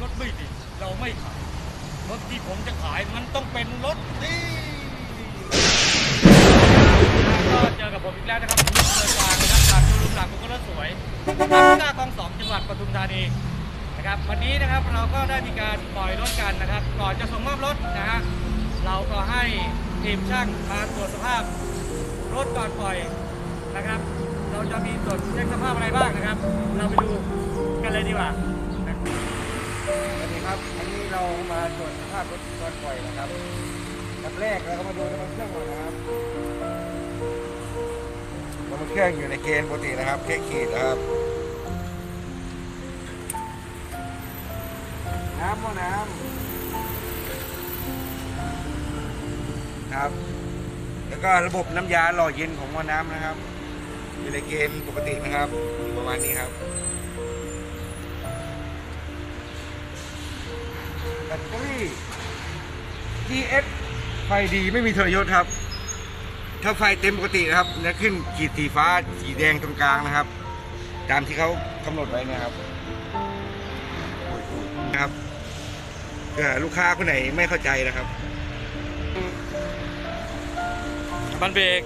รถไม่ดี เราไม่ขาย รถที่ผมจะขายมันต้องเป็นรถดีก็เจอกับผมอีกแล้วนะครับผมเดินทางนะครับจากชุมหลังกุก็รถสวยทางหน้ากองสองจังหวัดปทุมธานีนะครับวันนี้นะครับเราก็ได้มีการปล่อยรถกันนะครับ ก่อนจะส่งมอบรถนะฮะเราก็ให้ทีมช่างมาตรวจสภาพ รถก่อนปล่อยนะครับ เราจะมีตรวจเช็คสภาพอะไรบ้างนะครับ เราไปดูกันเลยดีกว่า สวัสดีครับ อันนี้เรามาตรวจสภาพรถก่อนปล่อยนะครับอันแรกเราก็มาดูน้ำมันเครื่องก่อนนะครับน้ำมันเครื่องอยู่ในเกณฑ์ปกตินะครับแค่ขีดนะครับ น้ำหม้อน้ำครับ แล้วก็ระบบน้ำยาหล่อเย็นของมอน้ำนะครับ อยู่ในเกณฑ์ปกตินะครับอยู่ประมาณนี้ครับ ตเตอรี่ GS ไฟดีไม่มีทรยศครับ ถ้าไฟเต็มปกตินะครับจะขึ้นขีดสีฟ้าสีแดงตรงกลางนะครับ ตามที่เขากำหนดไว้นะครับนะครับเผื่อลูกค้าคนไหนไม่เข้าใจนะครับมันเบรก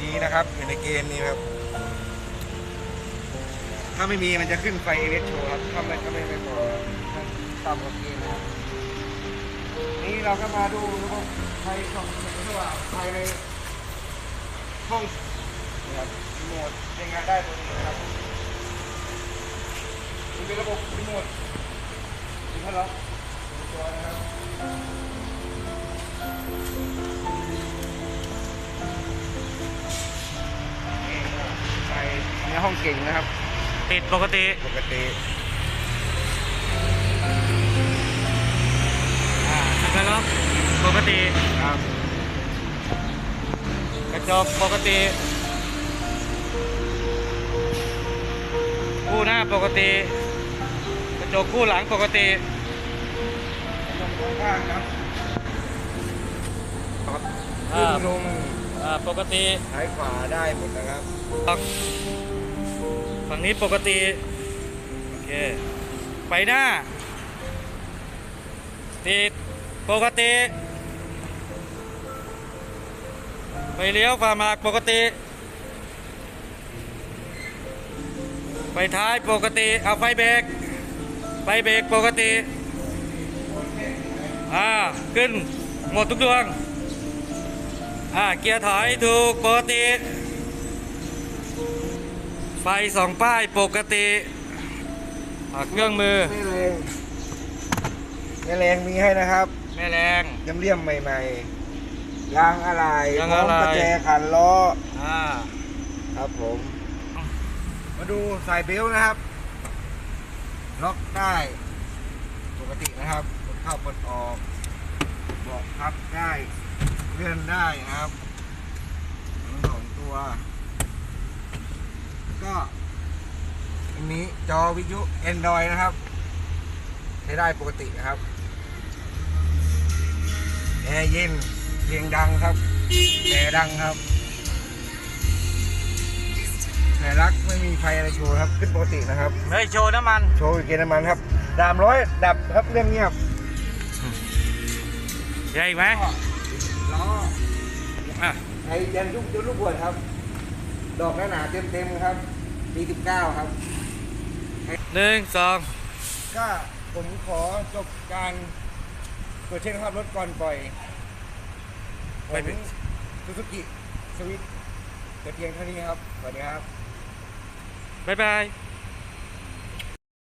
นี่นะครับอยู่ในเกณฑ์นี้ครับ ถ้าไม่มีมันจะขึ้นไฟเอเวสโชว์ครับถ้าไม่ถ้าไม่ไม่พอครับต่ำกว่าเกณฑ์นะครับ นี่เราก็มาดูระบบไฟของแสว่างภายในห้องนะครับรีโมทใช้งานได้ตัวนี้นะครับนี่เป็นระบบรีโมทนี่ครับล็อกตัวนะครับนี่ก็ไฟในห้องเก่งนะครับ ติดปกติปกติ ติครับ กระจกปกติคู่หน้าปกติ กระจกคู่หลังปกติลงข้างๆครับครับอ่าขึ้นลงอ่าปกติซ้ายขวาได้หมดนะครับฝั่งฝั่งนี้ปกติ โอเค ไปหน้า ติด ปกติ ไปเลี้ยวฝ่าหมากปกติไปท้ายปกติ เอาไฟเบรก ไฟเบรกปกติ อ่า ขึ้น หมดทุกดวง อ่า เกียร์ถอยถูกปกติ ไฟสองป้ายปกติอ่าเครื่องมือไม่แรงไม่แรงมีให้นะครับ แม่แรงเลี่ยมเลี่ยมๆใหม่ ๆ ยางอะไรยางพร้อมอะไรประแจขันล้ออ่า ครับผม มาดูสายเบลต์นะครับ ล็อกได้ปกตินะครับกดเข้ากดออกเบาะพับได้เลื่อนได้นะครับทั้งสองตัว ก็อันนี้จอวิทยุ Android นะครับ ใช้ได้ปกตินะครับ แอร์เย็น เพลงดังครับแอร์ดังครับแผลรักไม่มีไฟอะไรโชว์ครับขึ้นปกตินะครับ เฮ้ยโชว์น้ำมัน โชว์อยู่เกณฑ์น้ำมันครับดามร้อยดับครับเรื่องเงียบใหญ่ไหมล้ออะไอ้ยันยุกยุกลูกบวชครับ ดอกหนาหนาเต็มเต็มๆครับปีสิบเก้าครับหนึ่งสองก็ผมขอจบการตรวจเช็คสภาพรถก่อนปล่อยไป ผมซูซูกิสวิตแต่เพียงเท่านี้ครับสวัสดีครับบ๊ายบาย